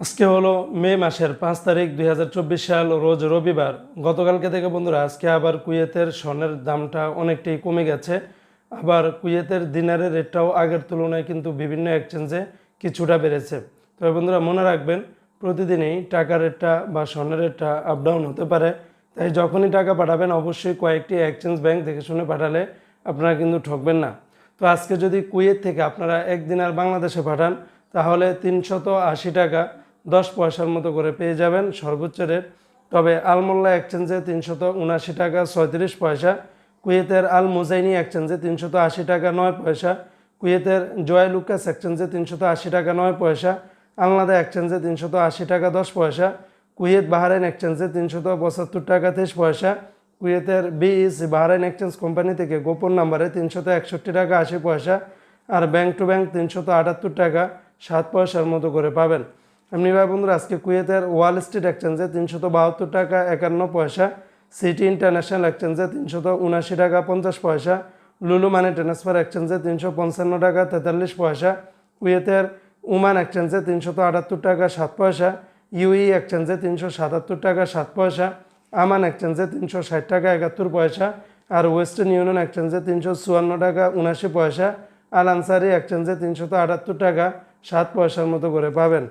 আজকে হলো মে মাসের পাঁচ তারিখ দুই হাজার চব্বিশ সাল, রোজ রবিবার। গতকালকে থেকে বন্ধুরা, আজকে আবার কুয়েতের স্বর্ণের দামটা অনেকটাই কমে গেছে। আবার কুয়েতের দিনারের রেটটাও আগের তুলনায় কিন্তু বিভিন্ন এক্সচেঞ্জে কিছুটা বেড়েছে। তবে বন্ধুরা, মনে রাখবেন, প্রতিদিনই টাকা রেটটা বা স্বর্ণের রেটটা আপ ডাউন হতে পারে। তাই যখনই টাকা পাঠাবেন, অবশ্যই কয়েকটি এক্সচেঞ্জ ব্যাংক দেখে শুনে পাঠালে আপনারা কিন্তু ঠকবেন না। তো আজকে যদি কুয়েত থেকে আপনারা একদিন আর বাংলাদেশে পাঠান, তাহলে তিনশত আশি টাকা দশ পয়সার মতো করে পেয়ে যাবেন সর্বোচ্চ রেট। তবে আলমোল্লা এক্সচেঞ্জে তিনশত উনাশি টাকা ছয়ত্রিশ পয়সা, কুয়েতের আল মুজাইনি এক্সচেঞ্জে তিনশত আশি টাকা নয় পয়সা, কুয়েতের জয় লুকাস এক্সচেঞ্জে তিনশত আশি টাকা নয় পয়সা, আলনাদা এক্সচেঞ্জে তিনশত আশি টাকা দশ পয়সা, কুয়েত বাহারাইন এক্সচেঞ্জে তিনশত পঁচাত্তর টাকা তেইশ পয়সা, কুয়েতের বিইস বাহারাইন এক্সচেঞ্জ কোম্পানি থেকে গোপন নাম্বারে তিনশত একষট্টি টাকা আশি পয়সা আর ব্যাংক টু ব্যাংক তিনশত আটাত্তর টাকা সাত পয়সার মতো করে পাবেন। এমনি ভাই বন্ধুরা, আজকে কুয়েতের ওয়াল স্ট্রিট এক্সচেঞ্জে তিনশত বাহাত্তর টাকা একান্ন পয়সা, সিটি ইন্টারন্যাশনাল এক্সচেঞ্জে তিনশত উনাশি টাকা পঞ্চাশ পয়সা, লুলু মানি ট্রান্সফার এক্সচেঞ্জে তিনশো পঞ্চান্ন টাকা তেতাল্লিশ পয়সা, কুয়েতের উমান এক্সচেঞ্জে তিনশত আটাত্তর টাকা সাত পয়সা ইউই এক্সচেঞ্জে তিনশো সাতাত্তর টাকা সাত পয়সা, আমান এক্সচেঞ্জে তিনশো ষাট টাকা একাত্তর পয়সা আর ওয়েস্টার্ন ইউনিয়ন এক্সচেঞ্জে তিনশো চুয়ান্ন টাকা উনাশি পয়সা, আল আনসারি এক্সচেঞ্জে তিনশত আটাত্তর টাকা সাত পয়সার মতো করে পাবেন।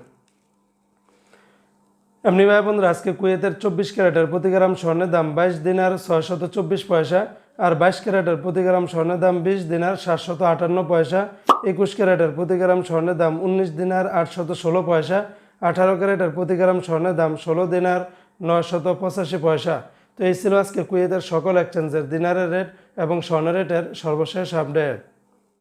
এমনি ভাই বন্ধুরা, আজকে কুয়েতের চব্বিশ ক্যারেটের প্রতি গ্রাম স্বর্ণের দাম বাইশ দিনার ছয়শত চব্বিশ পয়সা আর বাইশ ক্যারেটের প্রতি গ্রাম স্বর্ণের দাম বিশ দিনার সাতশত আটান্ন পয়সা। একুশ ক্যারেটের প্রতি গ্রাম স্বর্ণের দাম উনিশ দিনার আটশত ষোলো পয়সা। আঠারো ক্যারেটের প্রতি গ্রাম স্বর্ণের দাম ষোলো দিনার নয়শত পঁচাশি পয়সা। তো এই ছিল আজকে কুয়েতের সকল এক্সচেঞ্জের দিনারের রেট এবং স্বর্ণ রেটের সর্বশেষ আপডেট